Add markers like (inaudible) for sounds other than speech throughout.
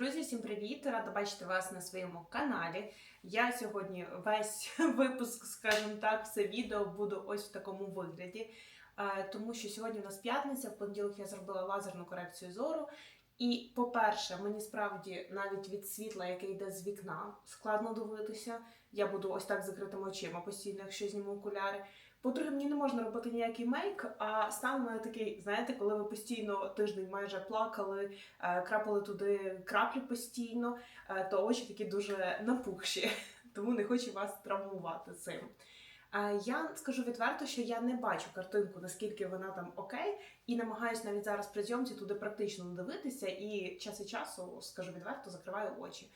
Друзі, всім привіт! Рада бачити вас на своєму каналі. Я сьогодні весь (laughs) випуск, скажімо так, все відео буду ось в такому вигляді, тому що сьогодні у нас п'ятниця, в понеділок я зробила лазерну корекцію зору. І, по-перше, мені справді навіть від світла, яке йде з вікна, складно дивитися. Я буду ось так закритими очима постійно, якщо зніму окуляри. По-друге, мені не можна робити ніякий мейк, а стан у мене такий, знаєте, коли ви постійно тиждень майже плакали, е, крапали туди краплі постійно, е, то очі такі дуже напухші, (laughs) тому не хочу вас травмувати цим. Е, Я скажу відверто, що я не бачу картинку, наскільки вона там окей, і намагаюся навіть зараз при зйомці туди практично дивитися, і час від часу, скажу відверто, закриваю очі,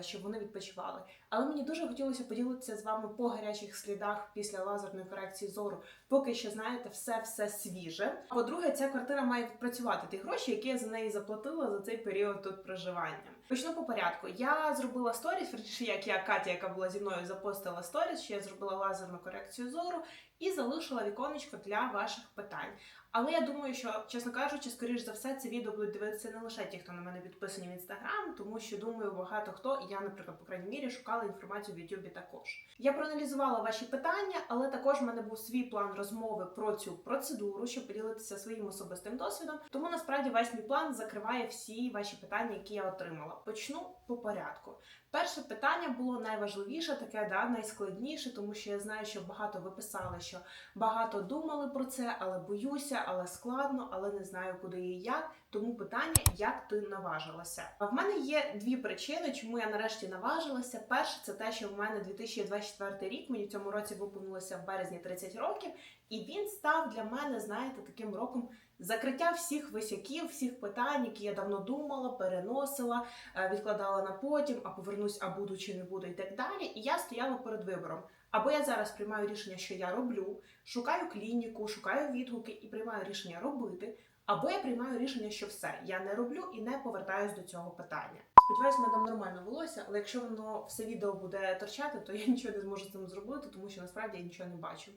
щоб вони відпочивали. Але мені дуже хотілося поділитися з вами по гарячих слідах після лазерної корекції зору, поки що знаєте, все все свіже. По-друге, ця квартира має відпрацювати ті гроші, які я за неї заплатила за цей період тут проживання. Почну по порядку. Я зробила сторіс, верніше, як я Катя, яка була зі мною, запостила сторіс, що я зробила лазерну корекцію зору і залишила віконечко для ваших питань. Але я думаю, що, чесно кажучи, скоріш за все, це відео будуть дивитися не лише ті, хто на мене підписані в інстаграм, тому що думаю, багато хто, я, наприклад, по крайній мірі, шукала інформацію в Ютубі також. Я проаналізувала ваші питання, але також в мене був свій план розмови про цю процедуру, щоб поділитися своїм особистим досвідом. Тому насправді весь мій план закриває всі ваші питання, які я отримала. Почну по порядку. Перше питання було найважливіше, таке да найскладніше, тому що я знаю, що багато ви писали, що багато думали про це, але боюся, але складно, але не знаю, куди і як. Тому питання, як ти наважилася? А в мене є дві причини, чому я нарешті наважилася. Перше, це те, що в мене 2024 рік, мені в цьому році виповнилося в березні 30 років, і він став для мене, знаєте, таким роком закриття всіх висяків, всіх питань, які я давно думала, переносила, е, відкладала на потім, а повернусь, а буду чи не буду, і так далі. І я стояла перед вибором. Або я зараз приймаю рішення, що я роблю, шукаю клініку, шукаю відгуки і приймаю рішення робити. Або я приймаю рішення, що все, я не роблю і не повертаюсь до цього питання. Сподіваюсь, мене там нормально волосся, але якщо воно все відео буде торчати, то я нічого не зможу цим зробити, тому що насправді я нічого не бачу.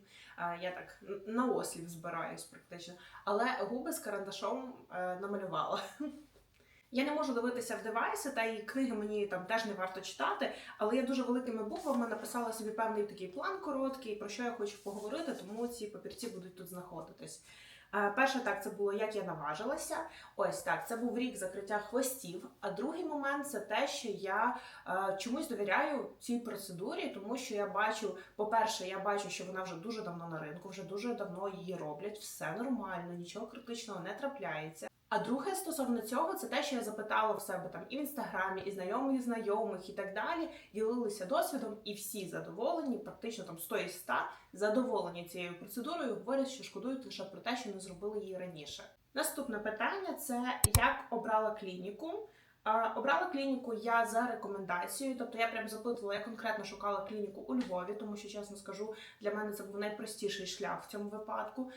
Я так на ослів збираюсь практично. Але губи з карандашом е, намалювала. Я не можу дивитися в девайси, та і книги мені там теж не варто читати, але я дуже великими буквами написала собі певний такий план короткий, про що я хочу поговорити, тому ці папірці будуть тут знаходитись. Е, Перше, так, це було як я наважилася. Ось так, це був рік закриття хвостів. А другий момент це те, що я е, чомусь довіряю цій процедурі, тому що я бачу, по-перше, я бачу, що вона вже дуже давно на ринку, вже дуже давно її роблять, все нормально, нічого критичного не трапляється. А друге стосовно цього, це те, що я запитала в себе там і в інстаграмі, і знайомих і знайомих, і так далі, ділилися досвідом, і всі задоволені, практично там 100 із 100 задоволені цією процедурою, говорять, що шкодують лише про те, що не зробили її раніше. Наступне питання це як обрала клініку. Обрала клініку я за рекомендацією, тобто я прям запитувала, я конкретно шукала клініку у Львові, тому що чесно скажу, для мене це був найпростіший шлях в цьому випадку.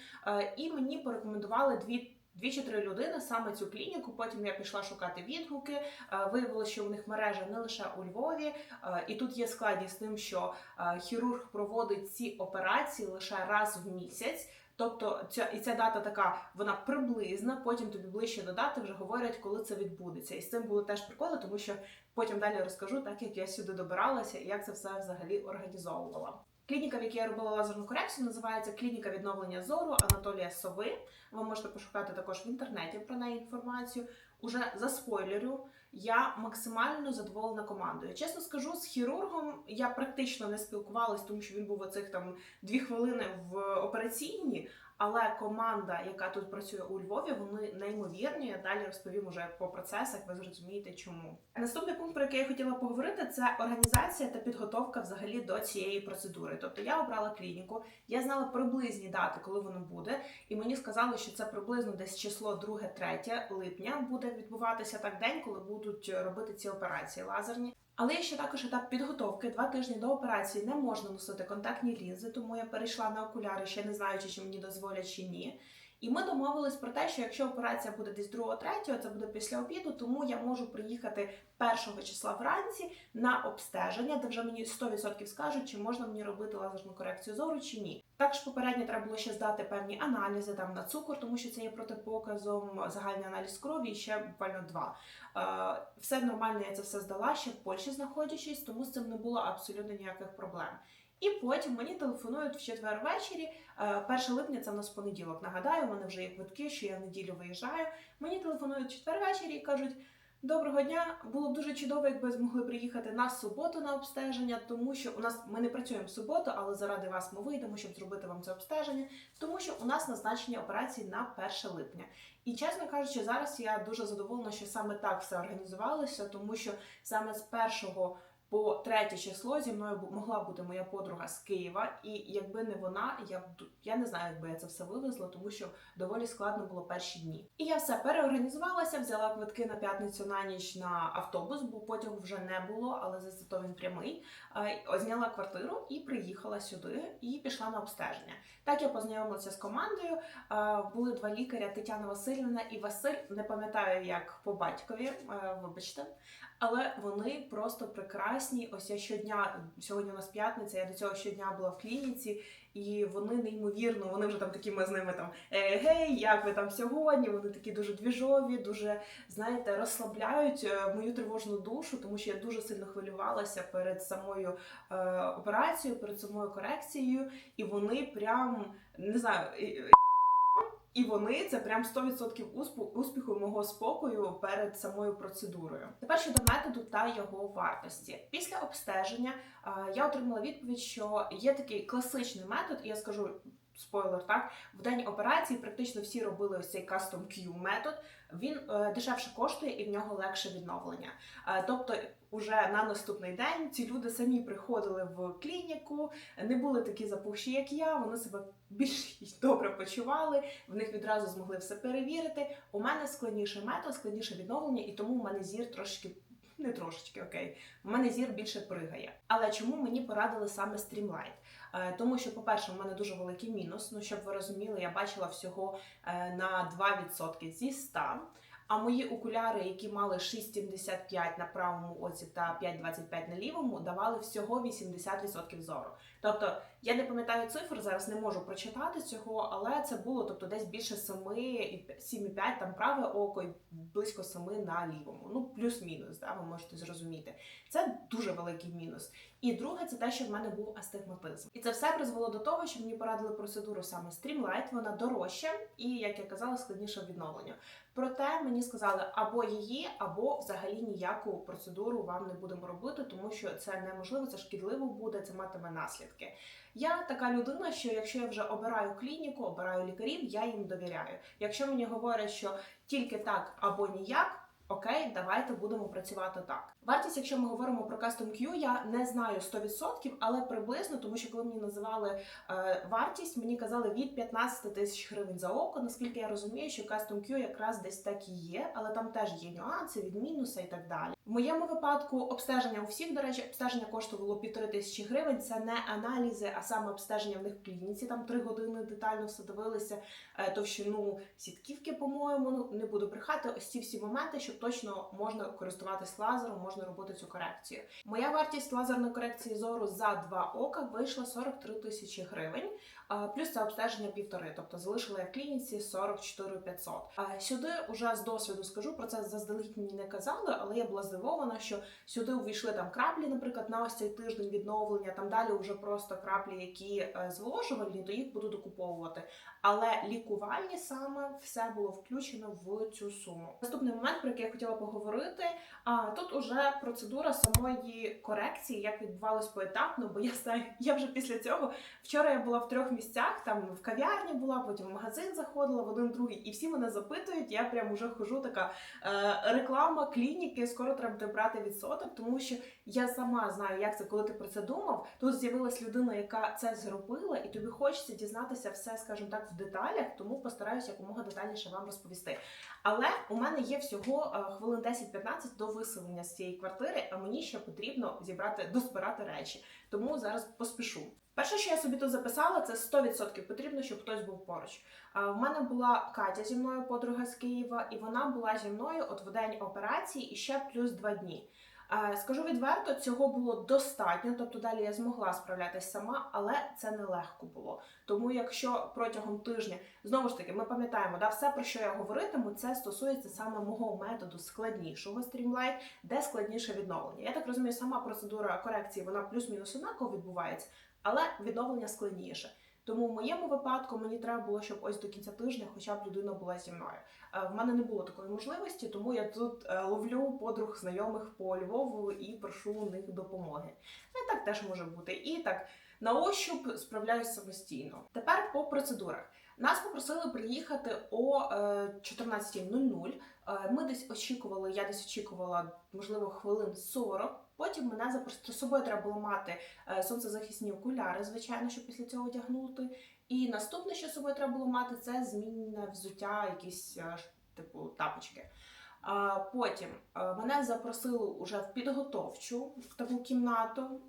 І мені порекомендували дві. Дві чи три людини саме цю клініку. Потім я пішла шукати відгуки. Е, Виявилося, що у них мережа не лише у Львові, е, і тут є складність з тим, що е, хірург проводить ці операції лише раз в місяць. Тобто ця і ця дата така, вона приблизна. Потім тобі ближче до дати вже говорять, коли це відбудеться. І з цим були теж приколи, тому що потім далі розкажу, так як я сюди добиралася і як це все взагалі організовувала. Клініка, в якій я робила лазерну корекцію, називається Клініка відновлення зору Анатолія Сови. Ви можете пошукати також в інтернеті про неї інформацію. Уже за спойлерю, я максимально задоволена командою. Чесно скажу, з хірургом я практично не спілкувалась, тому що він був оцих там дві хвилини в операційній. Але команда, яка тут працює у Львові, вони неймовірні. Я далі розповім уже по процесах. Ви зрозумієте, чому. Наступний пункт, про який я хотіла поговорити, це організація та підготовка взагалі до цієї процедури. Тобто я обрала клініку, я знала приблизні дати, коли воно буде, і мені сказали, що це приблизно десь число 2-3 липня буде відбуватися так день, коли будуть робити ці операції лазерні. Але є ще також етап підготовки. Два тижні до операції не можна носити контактні лінзи, тому я перейшла на окуляри, ще не знаючи, чи мені дозволять чи ні. І ми домовились про те, що якщо операція буде десь 2-3, це буде після обіду, тому я можу приїхати 1 числа вранці на обстеження, де вже мені 100% скажуть, чи можна мені робити лазерну корекцію зору чи ні. Також попередньо треба було ще здати певні аналізи там на цукор, тому що це є протипоказом, загальний аналіз крові і ще буквально два. Е, Все нормально, я це все здала ще в Польщі знаходячись, тому з цим не було абсолютно ніяких проблем. І потім мені телефонують в четвер ввечері. Е, 1 липня це в нас понеділок. Нагадаю, у мене вже є квитки, що я в неділю виїжджаю. Мені телефонують в четвер ввечері і кажуть: Доброго дня! Було б дуже чудово, якби змогли приїхати на суботу на обстеження, тому що у нас ми не працюємо в суботу, але заради вас ми вийдемо, щоб зробити вам це обстеження, тому що у нас назначені операції на 1 липня. І чесно кажучи, зараз я дуже задоволена, що саме так все організувалося, тому що саме з першого по третє число зі мною могла бути моя подруга з Києва, і якби не вона, я б я не знаю, якби я це все вивезла, тому що доволі складно було перші дні. І я все переорганізувалася, взяла квитки на п'ятницю на ніч на автобус, бо потягу вже не було, але за зато він прямий. Зняла квартиру і приїхала сюди і пішла на обстеження. Так я познайомилася з командою. Були два лікаря Тетяна Васильівна і Василь. Не пам'ятаю як по батькові, вибачте. Але вони просто прекрасні. Ось я щодня, сьогодні у нас п'ятниця, я до цього щодня була в клініці, і вони неймовірно, вони вже там такі ми з ними там «Е, гей, як ви там сьогодні? Вони такі дуже двіжові, дуже знаєте, розслабляють е, мою тривожну душу, тому що я дуже сильно хвилювалася перед самою е, операцією, перед самою корекцією, і вони прям не знаю. І- вони це прям 100% успу- успіху мого спокою перед самою процедурою. Тепер щодо методу та його вартості. Після обстеження е, я отримала відповідь, що є такий класичний метод, і я скажу. Спойлер, так в день операції практично всі робили ось цей Custom Q метод. Він е, дешевше коштує і в нього легше відновлення. Е, тобто, уже на наступний день ці люди самі приходили в клініку, не були такі запухші, як я. Вони себе більш добре почували в них відразу змогли все перевірити. У мене складніший метод, складніше відновлення, і тому у мене зір трошки. Не трошечки окей, у мене зір більше пригає. Але чому мені порадили саме Streamlight? Е, тому що, по-перше, в мене дуже великий мінус. Ну, щоб ви розуміли, я бачила всього е, на 2% зі 100. А мої окуляри, які мали 6,75 на правому оці та 5,25 на лівому, давали всього 80% зору. Тобто я не пам'ятаю цифр, зараз не можу прочитати цього, але це було тобто десь більше 7, і 7,5 там праве око і близько 7 на лівому. Ну плюс-мінус, да, ви можете зрозуміти. Це дуже великий мінус. І друге, це те, що в мене був астигматизм. І це все призвело до того, що мені порадили процедуру саме Streamlight, вона дорожча і, як я казала, складніша в відновленню. Проте мені сказали або її, або взагалі ніяку процедуру вам не будемо робити, тому що це неможливо, це шкідливо буде, це матиме наслідки. Я така людина, що якщо я вже обираю клініку, обираю лікарів, я їм довіряю. Якщо мені говорять, що тільки так або ніяк. Окей, давайте будемо працювати так. Вартість, якщо ми говоримо про Custom Q, я не знаю 100%, але приблизно, тому що коли мені називали е, вартість, мені казали від 15 тисяч гривень за око. Наскільки я розумію, що Custom Q якраз десь так і є, але там теж є нюанси від мінуса і так далі. В моєму випадку обстеження у всіх, до речі, обстеження коштувало півтори тисячі гривень. Це не аналізи, а саме обстеження в них в клініці. Там три години детально все дивилися. Е, товщину сітківки, по-моєму, ну не буду брехати. Ось ці всі моменти, щоб точно можна користуватись лазером, можна робити цю корекцію. Моя вартість лазерної корекції зору за два ока вийшла 43 тисячі гривень. Плюс це обстеження півтори, тобто залишила я в клініці 44 500. А сюди уже з досвіду скажу про це заздалегідь мені не казали, але я була здивована, що сюди увійшли там краплі, наприклад, на ось цей тиждень відновлення. Там далі вже просто краплі, які е, зволожувальні, то їх буду докуповувати. Але лікувальні саме все було включено в цю суму. Наступний момент, про який я хотіла поговорити. А тут уже процедура самої корекції, як відбувалось поетапно, бо я знаю, я вже після цього вчора я була в трьох місцях. Там в кав'ярні була, потім в магазин заходила в один другий, і всі мене запитують. Я прям уже хожу така е, реклама клініки. Скоро треба буде брати відсоток, тому що я сама знаю, як це, коли ти про це думав. Тут з'явилась людина, яка це зробила, і тобі хочеться дізнатися все, скажімо так, в деталях, тому постараюся якомога детальніше вам розповісти. Але у мене є всього е, хвилин 10-15 до виселення з цієї квартири, а мені ще потрібно зібрати, дозбирати речі. Тому зараз поспішу. Перше, що я собі тут записала, це 100% потрібно, щоб хтось був поруч. А, В мене була Катя зі мною, подруга з Києва, і вона була зі мною от в день операції і ще плюс два дні. Скажу відверто, цього було достатньо, тобто далі я змогла справлятися сама, але це нелегко було. Тому якщо протягом тижня знову ж таки ми пам'ятаємо, да, все про що я говоритиму, це стосується саме мого методу складнішого стрімлайт, де складніше відновлення. Я так розумію, сама процедура корекції вона плюс-мінус однаково відбувається, але відновлення складніше. Тому в моєму випадку мені треба було, щоб ось до кінця тижня, хоча б людина була зі мною. Е, В мене не було такої можливості, тому я тут е, ловлю подруг знайомих по Львову і прошу у них допомоги. Ну, так теж може бути. І так на ощуп справляюсь самостійно. Тепер по процедурах. Нас попросили приїхати о е, 14.00. Е, Ми десь очікували, я десь очікувала, можливо, хвилин 40. Потім мене запросили з собою треба було мати е, сонцезахисні окуляри, звичайно, щоб після цього одягнути. І наступне, що з собою треба було мати, це змінне взуття, якісь е, типу тапочки. Потім е, мене запросили уже в підготовчу в таку кімнату,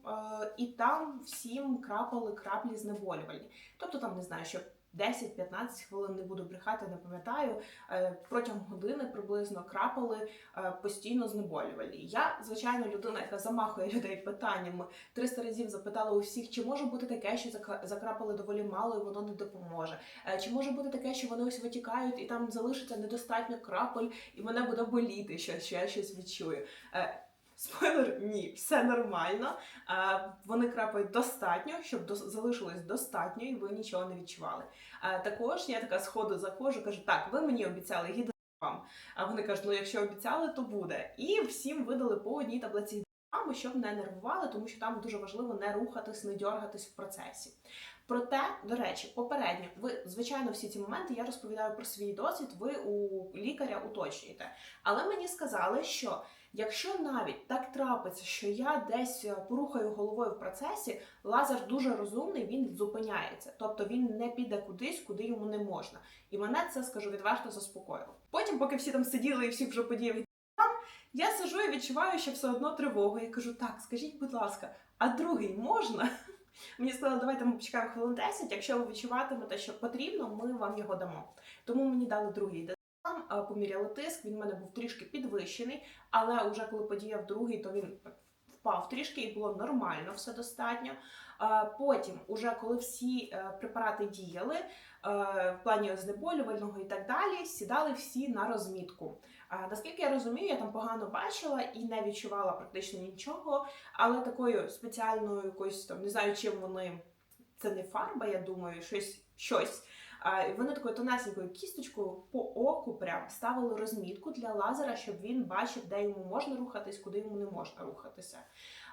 і там всім крапали краплі знеболювальні. Тобто там не знаю, що 10-15 хвилин не буду брехати, не пам'ятаю. е, Протягом години приблизно крапали е, постійно знеболювальні. Я, звичайно, людина, яка замахує людей питаннями, 300 разів запитала у всіх, чи може бути таке, що закрапали доволі мало і воно не допоможе. Е, Чи може бути таке, що вони ось витікають і там залишиться недостатньо крапель, і мене буде боліти, що я щось відчую. Спойлер, ні, все нормально. Вони крапають достатньо, щоб залишилось достатньо, і ви нічого не відчували. Також я така сходу заходжу, кажу, так, ви мені обіцяли гідрогам. А вони кажуть, ну якщо обіцяли, то буде. І всім видали по одній таблиці гідрограму, щоб не нервували, тому що там дуже важливо не рухатись, не дьоргатись в процесі. Проте, до речі, попередньо, ви звичайно всі ці моменти я розповідаю про свій досвід. Ви у лікаря уточнюєте. Але мені сказали, що якщо навіть так трапиться, що я десь е, порухаю головою в процесі, лазер дуже розумний, він зупиняється, тобто він не піде кудись, куди йому не можна. І мене це скажу відверто заспокоїло. Потім, поки всі там сиділи і всі вже подіяв я сижу і відчуваю, що все одно тривогу. Я кажу: так, скажіть, будь ласка, а другий можна? (laughs) Мені сказали, давайте ми почекаємо хвилин 10, Якщо ви відчуватимете, що потрібно, ми вам його дамо. Тому мені дали другий поміряли тиск. Він в мене був трішки підвищений, але вже коли подіяв другий, то він впав трішки і було нормально, все достатньо. Потім, уже коли всі е, препарати діяли, е, в плані знеболювального і так далі, сідали всі на розмітку. Наскільки я розумію, я там погано бачила і не відчувала практично нічого, але такою спеціальною якоюсь там не знаю, чим вони це не фарба, я думаю, щось щось. А, і вони такою тонесенькою кісточкою по оку прям ставили розмітку для лазера, щоб він бачив, де йому можна рухатись, куди йому не можна рухатися.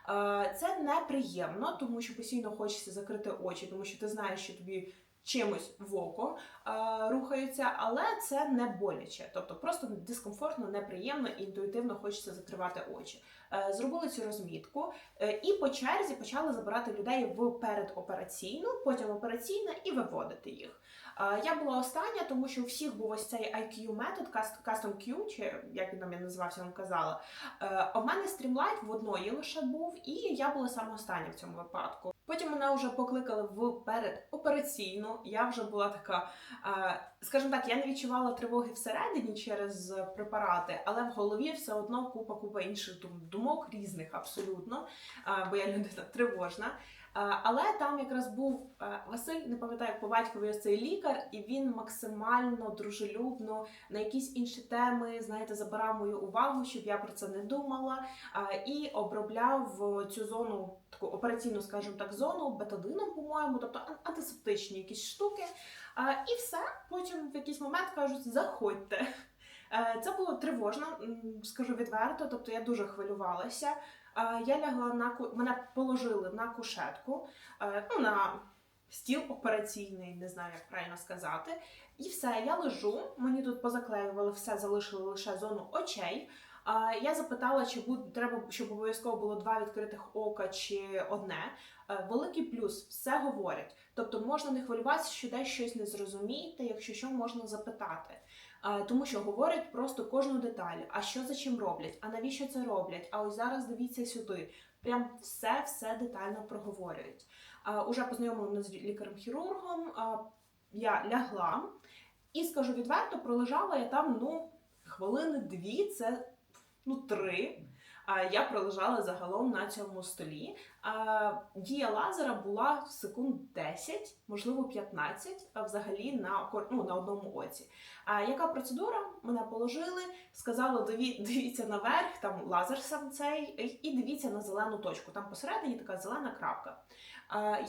А, Це неприємно, тому що постійно хочеться закрити очі, тому що ти знаєш, що тобі чимось в око е, рухаються, але це не боляче, тобто просто дискомфортно, неприємно і інтуїтивно хочеться закривати очі. Е, зробили цю розмітку е, і по черзі почали забирати людей в передопераційну, потім операційна і виводити їх. Е, я була остання, тому що у всіх був ось цей IQ метод, Cust- Custom Q, чи як він нам я називався, вам казала. У мене стрімлайт в одної лише був, і я була саме остання в цьому випадку. Потім мене вже покликали в передопераційну. Я вже була така, скажімо так, я не відчувала тривоги всередині через препарати, але в голові все одно купа купа інших думок різних абсолютно, бо я людина тривожна. Але там якраз був Василь, не пам'ятаю, як по батькові ось цей лікар, і він максимально дружелюбно на якісь інші теми, знаєте, забирав мою увагу, щоб я про це не думала, і обробляв е, цю зону, таку операційну, скажімо так, зону бетадином, по-моєму, тобто антисептичні якісь штуки. І все. Потім в якийсь момент кажуть, заходьте. Е, Це було тривожно, скажу відверто. Тобто я дуже хвилювалася. Я лягла на ку... мене положили на кушетку, е, ну на стіл операційний, не знаю, як правильно сказати. І все, я лежу. Мені тут позаклеювали все, залишили лише зону очей. Я запитала, чи треба, щоб обов'язково було два відкритих ока чи одне. Е, Великий плюс все говорять. Тобто можна не хвилюватися, що десь щось не зрозумієте, якщо що можна запитати. Тому що говорять просто кожну деталь. А що за чим роблять? А навіщо це роблять? А ось зараз дивіться сюди. Прям все все детально проговорюють. Уже познайомили з лікарем-хірургом. Я лягла і скажу відверто, пролежала я там ну хвилини дві, це ну три. Я пролежала загалом на цьому столі. Дія лазера була секунд 10, можливо 15, а взагалі на ну, на одному оці. А яка процедура? Мене положили, сказали, «Диві- дивіться наверх, там лазер сам цей, і дивіться на зелену точку. Там посередині така зелена крапка.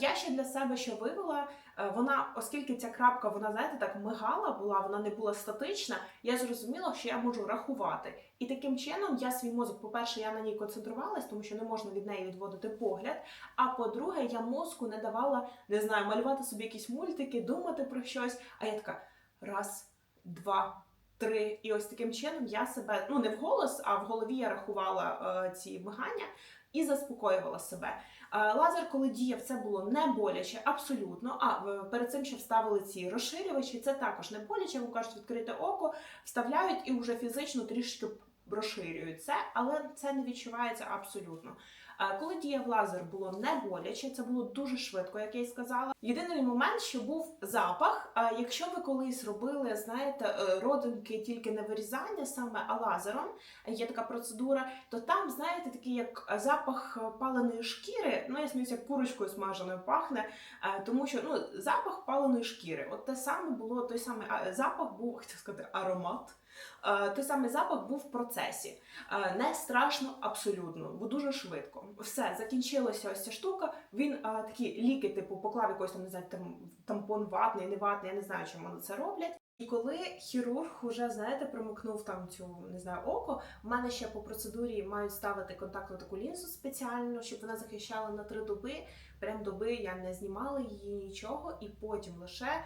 Я ще для себе що вивела, е, вона, оскільки ця крапка, вона, знаєте, так мигала була, вона не була статична, я зрозуміла, що я можу рахувати. І таким чином я свій мозок, по-перше, я на ній концентрувалась, тому що не можна від неї відводити погляд. А по-друге, я мозку не давала, не знаю, малювати собі якісь мультики, думати про щось. А я така раз, два. Три, і ось таким чином я себе ну не вголос, а в голові я рахувала е, ці мигання і заспокоювала себе. Лазер, коли діяв, це було не боляче, абсолютно. А перед цим ще вставили ці розширювачі. Це також не боляче. Ви кажуть, відкрите око, вставляють і вже фізично трішки розширюють це, але це не відчувається абсолютно. Е, Коли діяв лазер, було не боляче, це було дуже швидко, як я й сказала. Єдиний момент, що був запах. А якщо ви колись робили, знаєте, е, родинки тільки не вирізання саме, а лазером, є така процедура, то там, знаєте, такий як запах паленої шкіри. Ну я сміюся, курочкою смаженою пахне, е, тому що ну запах паленої шкіри. От те саме було той самий запах був, (laughs) хотів сказати, аромат. Е, Той самий запах був в процесі. Е, Не страшно абсолютно, бо дуже швидко. Все, закінчилася ось ця штука. Він е, такі ліки, типу, поклав якийсь там, не знаю, там, тампон ватний, не ватний, я не знаю, чим вони це роблять. І коли хірург уже, знаєте, промокнув там цю не знаю око, в мене ще по процедурі мають ставити контактну таку лінзу спеціальну, щоб вона захищала на три доби. Прям доби я не знімала її нічого, і потім лише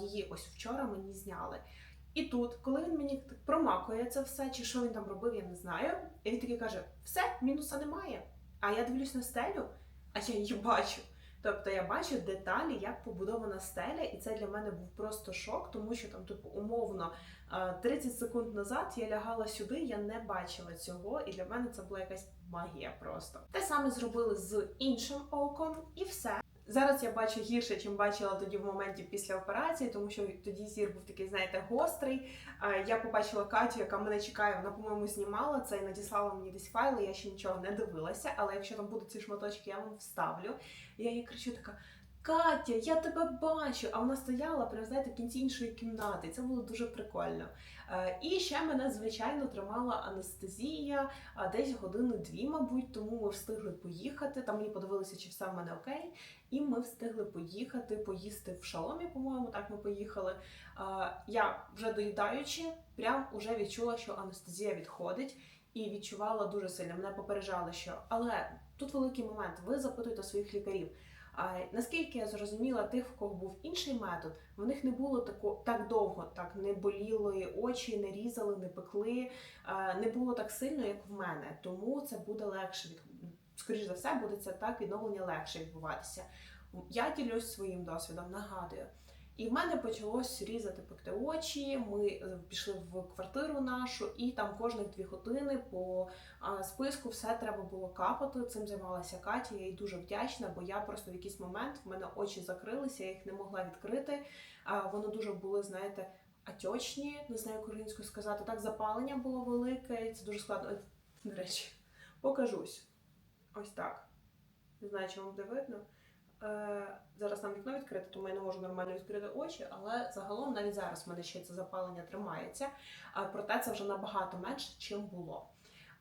її ось вчора мені зняли. І тут, коли він мені так промакує це все, чи що він там робив, я не знаю. І він такий каже: все, мінуса немає. А я дивлюсь на стелю, а я її бачу. Тобто я бачу деталі, як побудована стеля, і це для мене був просто шок, тому що там, типу, умовно, е, 30 секунд назад я лягала сюди, я не бачила цього, і для мене це була якась магія просто. Те саме зробили з іншим оком, і все. Зараз я бачу гірше, чим бачила тоді в моменті після операції, тому що тоді зір був такий, знаєте, гострий. Я побачила Катю, яка мене чекає, вона, по-моєму, знімала це і надіслала мені десь файли. Я ще нічого не дивилася, але якщо там будуть ці шматочки, я вам вставлю. Я їй кричу така. Катя, я тебе бачу! А вона стояла знаєте, в кінці іншої кімнати. Це було дуже прикольно. Е, І ще мене, звичайно, тримала анестезія десь години-дві, мабуть, тому ми встигли поїхати. Там мені подивилися, чи все в мене окей. І ми встигли поїхати, поїсти в шаломі, по-моєму, так ми поїхали. Я вже доїдаючи, прям уже відчула, що анестезія відходить, і відчувала дуже сильно. Мене попереджали, що але тут великий момент. Ви запитуєте своїх лікарів. А наскільки я зрозуміла, тих, в кого був інший метод, в них не було тако так довго, так не боліли очі, не різали, не пекли, не було так сильно, як в мене. Тому це буде легше від скоріш за все, буде це так відновлення легше відбуватися. Я ділюсь своїм досвідом, нагадую. І в мене почалось різати пекти очі. Ми е, пішли в квартиру нашу, і там кожних дві години по списку все треба було капати. Цим займалася Катя. Я їй дуже вдячна, бо я просто в якийсь момент в мене очі закрилися, я їх не могла відкрити. Вони дуже були, знаєте, атьочні, не знаю українською сказати. Так, запалення було велике, це дуже складно. До речі, покажусь. Ось так. Не знаю, чи вам буде видно. Е, зараз нам вікно відкрите, тому я не можу нормально відкрити очі, але загалом навіть зараз в мене ще це запалення тримається. Проте це вже набагато менше, чим було.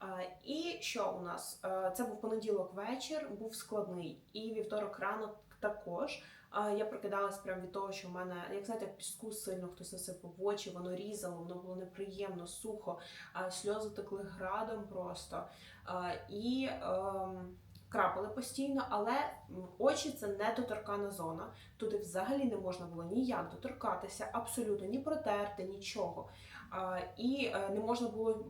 Е, і що у нас? Е, це був понеділок вечір, був складний, і вівторок ранок також. Я прокидалась прямо від того, що в мене, як знаєте, піску сильно хтось насипав в очі, воно різало, воно було неприємно, сухо, сльози текли градом просто. І ем, крапали постійно, але очі це не доторкана зона. Туди взагалі не можна було ніяк доторкатися, абсолютно ні протерти, нічого. І е, не можна було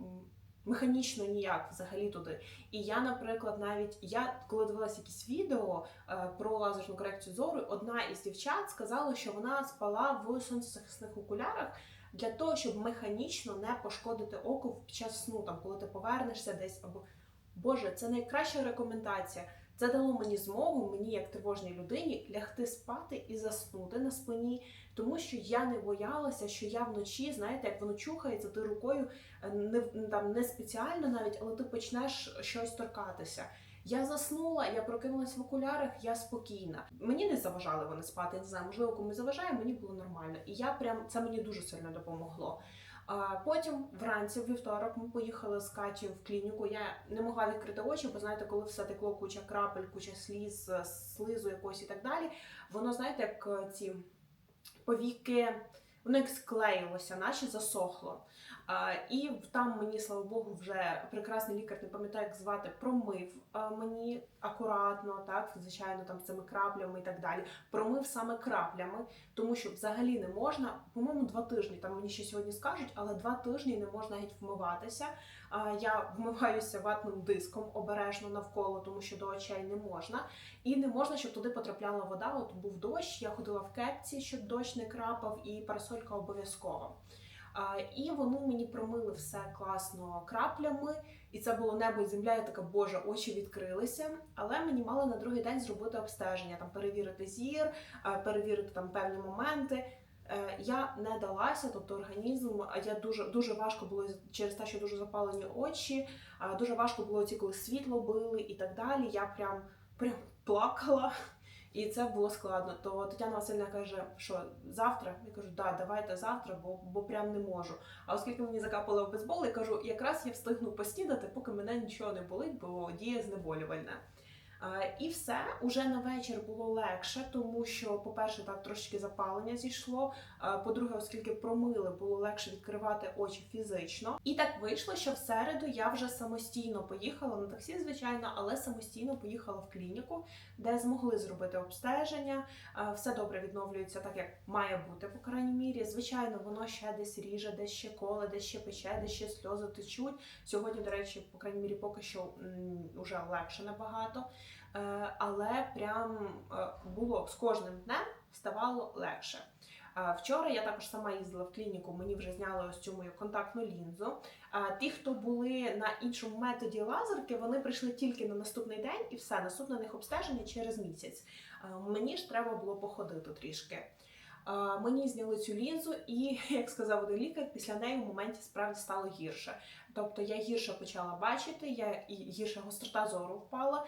механічно ніяк взагалі туди. І я, наприклад, навіть я коли дивилася якісь відео е, про лазерну корекцію зору, одна із дівчат сказала, що вона спала в сонцезахисних окулярах. для того, щоб механічно не пошкодити око під час сну, там коли ти повернешся десь або Боже, це найкраща рекомендація. Це дало мені змогу, мені як тривожній людині, лягти спати і заснути на спині, тому що я не боялася, що я вночі, знаєте, як воно чухається, ти рукою е, не там не спеціально навіть, але ти почнеш щось торкатися. Я заснула, я прокинулась в окулярах, я спокійна. Мені не заважали вони спати. Я не знаю, можливо, комусь заважає, мені було нормально. І я прям це мені дуже сильно допомогло. Потім вранці, в вівторок, ми поїхали з Каті в клініку. Я не могла відкрити очі, бо знаєте, коли все текло куча крапель, куча сліз, слизу якось і так далі. Воно, знаєте, як е, ці повіки, воно як склеїлося, наче засохло. І там мені, слава Богу, вже прекрасний лікар, не пам'ятаю, як звати, промив мені акуратно, так, звичайно, там цими краплями і так далі. Промив саме краплями, тому що взагалі не можна, по-моєму, два тижні. Там мені ще сьогодні скажуть, але два тижні не можна геть вмиватися. Я вмиваюся ватним диском обережно навколо, тому що до очей не можна. І не можна, щоб туди потрапляла вода. От був дощ, я ходила в кепці, щоб дощ не крапав, і парасолька обов'язково. І вони мені промили все класно краплями, і це було небо і земля. Я така, боже, очі відкрилися. Але мені мали на другий день зробити обстеження, там перевірити зір, перевірити там певні моменти. Е, Я не далася, тобто організм, а я дуже дуже важко було через те, що дуже запалені очі, дуже важко було ці, коли світло били і так далі. Я прям прям плакала. І це було складно. То Тетяна Васильна каже, що завтра? Я кажу, да, давайте завтра, бо, бо прям не можу. А оскільки мені закапали в бейсбол, я кажу, якраз я встигну поснідати, поки мене нічого не болить, бо діє знеболювальне. А, І все уже на вечір було легше, тому що, по-перше, так трошки запалення зійшло. По-друге, оскільки промили, було легше відкривати очі фізично. І так вийшло, що в середу я вже самостійно поїхала на таксі, звичайно, але самостійно поїхала в клініку, де змогли зробити обстеження. Все добре відновлюється так, як має бути, по крайній мірі. Звичайно, воно ще десь ріже, десь ще коле, десь ще пече, десь ще сльози течуть. Сьогодні, до речі, по крайній мірі, поки що м, уже легше набагато. Е, але прям е, було з кожним днем ставало легше. Е, Вчора я також сама їздила в клініку, мені вже зняли ось цю мою контактну лінзу. Ті, хто були на іншому методі лазерки, вони прийшли тільки на наступний день і все, наступне на них обстеження через місяць. Мені ж треба було походити трішки. Мені зняли цю лінзу, і (laughs) як сказав один лікар, після неї в моменті справді стало гірше. Тобто я гірше почала бачити, я і гірше гострота зору впала.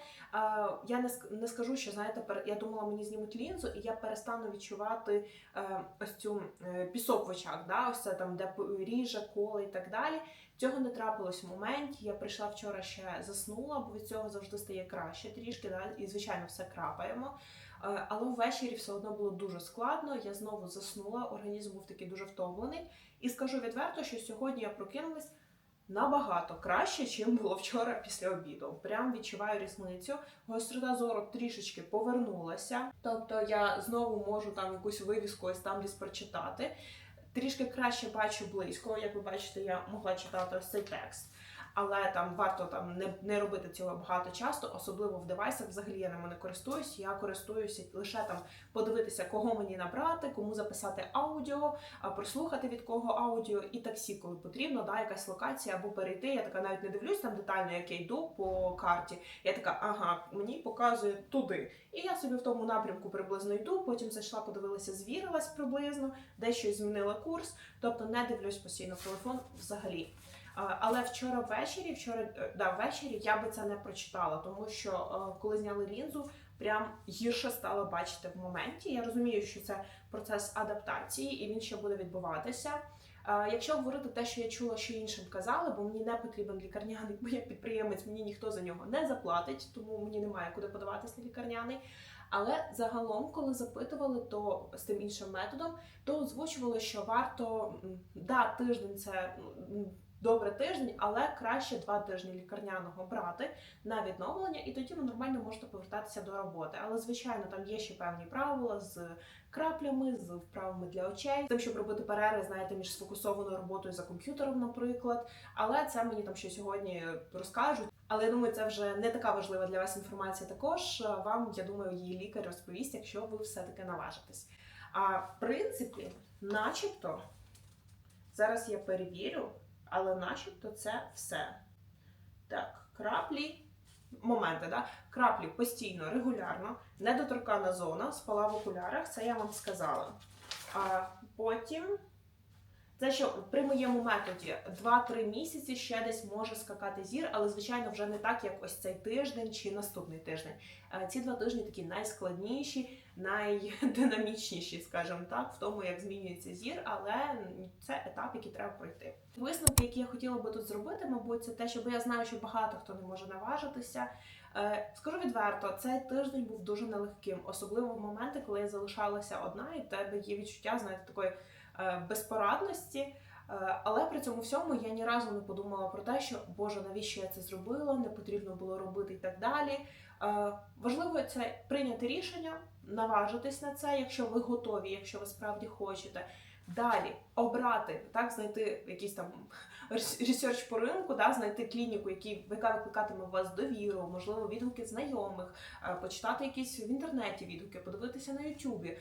Я не скажу, що знаєте, я думала, мені знімуть лінзу, і я перестану відчувати е, ось цю е, пісок в очах, да, ось це там, де ріже, коле і так далі. Цього не трапилось в моменті. Я прийшла вчора ще заснула, бо від цього завжди стає краще трішки, да, і звичайно все крапаємо. Е, Але ввечері все одно було дуже складно. Я знову заснула, організм був такий дуже втомлений. І скажу відверто, що сьогодні я прокинулась набагато краще, чим було вчора після обіду. Прям відчуваю різницю. Гострота зору трішечки повернулася. Тобто я знову можу там якусь вивіску ось там десь прочитати. Трішки краще бачу близько. Як ви бачите, я могла читати ось цей текст. Але там варто там не, не робити цього багато часто, особливо в девайсах. Взагалі я ними не користуюсь. Я користуюся лише там подивитися, кого мені набрати, кому записати аудіо, прослухати від кого аудіо і таксі, коли потрібно, да, якась локація або перейти. Я така навіть не дивлюсь там детально, як я йду по карті. Я така, ага, мені показує туди. І я собі в тому напрямку приблизно йду. Потім зайшла, подивилася, звірилась приблизно, дещо змінила курс. Тобто не дивлюсь постійно телефон взагалі. А, Але вчора ввечері, вчора е, да, ввечері я би це не прочитала, тому що е, коли зняли лінзу, прям гірше стало бачити в моменті. Я розумію, що це процес адаптації, і він ще буде відбуватися. Е, Якщо говорити те, що я чула, що іншим казали, бо мені не потрібен лікарняний, бо я підприємець, мені ніхто за нього не заплатить, тому мені немає куди подаватися лікарняний. Але загалом, коли запитували, то з тим іншим методом, то озвучували, що варто да, тиждень це добре тиждень, але краще два тижні лікарняного брати на відновлення, і тоді ви нормально можете повертатися до роботи. Але звичайно, там є ще певні правила з краплями, з вправами для очей, тим, щоб робити перерви, знаєте, між сфокусованою роботою за комп'ютером, наприклад. Але це мені там ще сьогодні розкажуть. Але я думаю, це вже не така важлива для вас інформація. Також вам, я думаю, її лікар розповість, якщо ви все таки наважитесь. А в принципі, начебто, Зараз я перевірю, але начебто це все. Так, краплі. Моменти, да? краплі постійно, регулярно, недоторкана зона, спала в окулярах, це я вам сказала. А потім, це що при моєму методі 2-3 місяці ще десь може скакати зір, але звичайно вже не так, як ось цей тиждень чи наступний тиждень. Е, Ці два тижні такі найскладніші, найдинамічніші, скажімо так, в тому, як змінюється зір, але це етап, який треба пройти. Висновки, які я хотіла би тут зробити, мабуть, це те, що я знаю, що багато хто не може наважитися. Е, Скажу відверто, цей тиждень був дуже нелегким, особливо в моменти, коли я залишалася одна, і в тебе є відчуття, знаєте, такої е, безпорадності. Е, Але при цьому всьому я ні разу не подумала про те, що Боже, навіщо я це зробила, не потрібно було робити і так далі. Важливо це прийняти рішення, наважитись на це, якщо ви готові, якщо ви справді хочете. Далі обрати, так, знайти якийсь там ресерч по ринку, да, знайти клініку, які- яка викликатиме вас довіру, можливо, відгуки знайомих, е, почитати якісь в інтернеті відгуки, подивитися на Ютубі,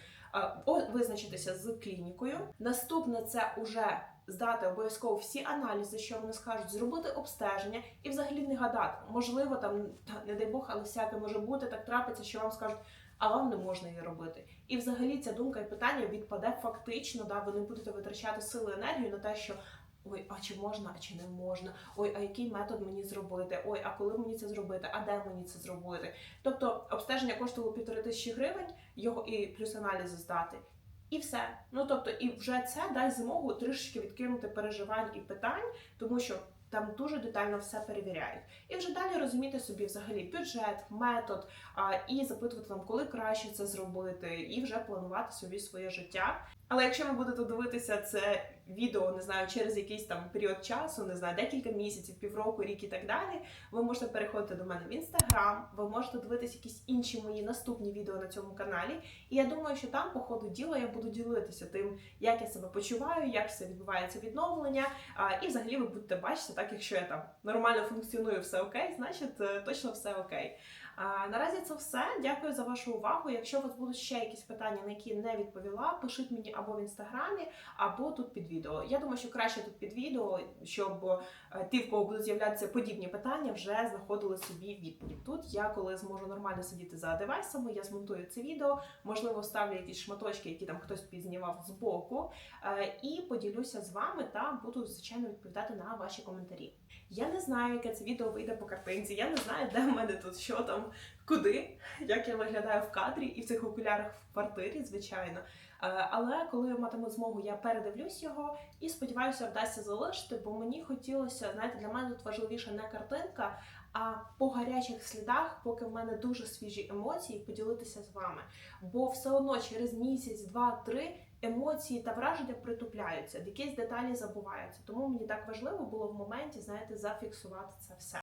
е, визначитися з клінікою. Наступне це уже здати обов'язково всі аналізи, що вони скажуть, зробити обстеження і взагалі не гадати. Можливо, там не дай Бог, але всяке може бути, так трапиться, що вам скажуть. А вам не можна її робити. І взагалі ця думка і питання відпаде фактично, да, ви не будете витрачати сили енергію на те, що ой, а чи можна, а чи не можна, ой, а який метод мені зробити, ой, а коли мені це зробити, а де мені це зробити. Тобто обстеження коштувало півтори тисячі гривень, його і плюс аналізи здати. І все. Ну тобто, і вже це дасть змогу трішечки відкинути переживань і питань, тому що там дуже детально все перевіряють. І вже далі розуміти собі взагалі бюджет, метод, а, і запитувати вам, коли краще це зробити, і вже планувати собі своє життя. Але якщо ви будете дивитися це відео, не знаю, через якийсь там період часу, не знаю, декілька місяців, півроку, рік і так далі, ви можете переходити до мене в інстаграм, ви можете дивитися якісь інші мої наступні відео на цьому каналі. І я думаю, що там, по ходу діла, я буду ділитися тим, як я себе почуваю, як все відбувається відновлення. І взагалі ви будете бачити, так якщо я там нормально функціоную, все окей, значить е, точно все окей. Наразі це все. Дякую за вашу увагу. Якщо у вас будуть ще якісь питання, на які не відповіла, пишіть мені або в інстаграмі, або тут під відео. Я думаю, що краще тут під відео, щоб е, ті, в кого будуть з'являтися подібні питання, вже знаходили собі відповідь. Тут я, коли зможу нормально сидіти за девайсами, я змонтую це відео, можливо, ставлю якісь шматочки, які там хтось підзнімав з боку, е, і поділюся з вами та буду звичайно відповідати на ваші коментарі. Я не знаю, яке це відео вийде по картинці. Я не знаю, де в мене тут що там, куди, як я виглядаю в кадрі і в цих окулярах в квартирі, звичайно. Е, Але коли я матиму змогу, я передивлюсь його і сподіваюся, вдасться залишити, бо мені хотілося, знаєте, для мене тут важливіше не картинка, а по гарячих слідах, поки в мене дуже свіжі емоції, поділитися з вами. Бо все одно через місяць, два, три емоції та враження притупляються, якісь деталі забуваються. Тому мені так важливо було в моменті, знаєте, зафіксувати це все.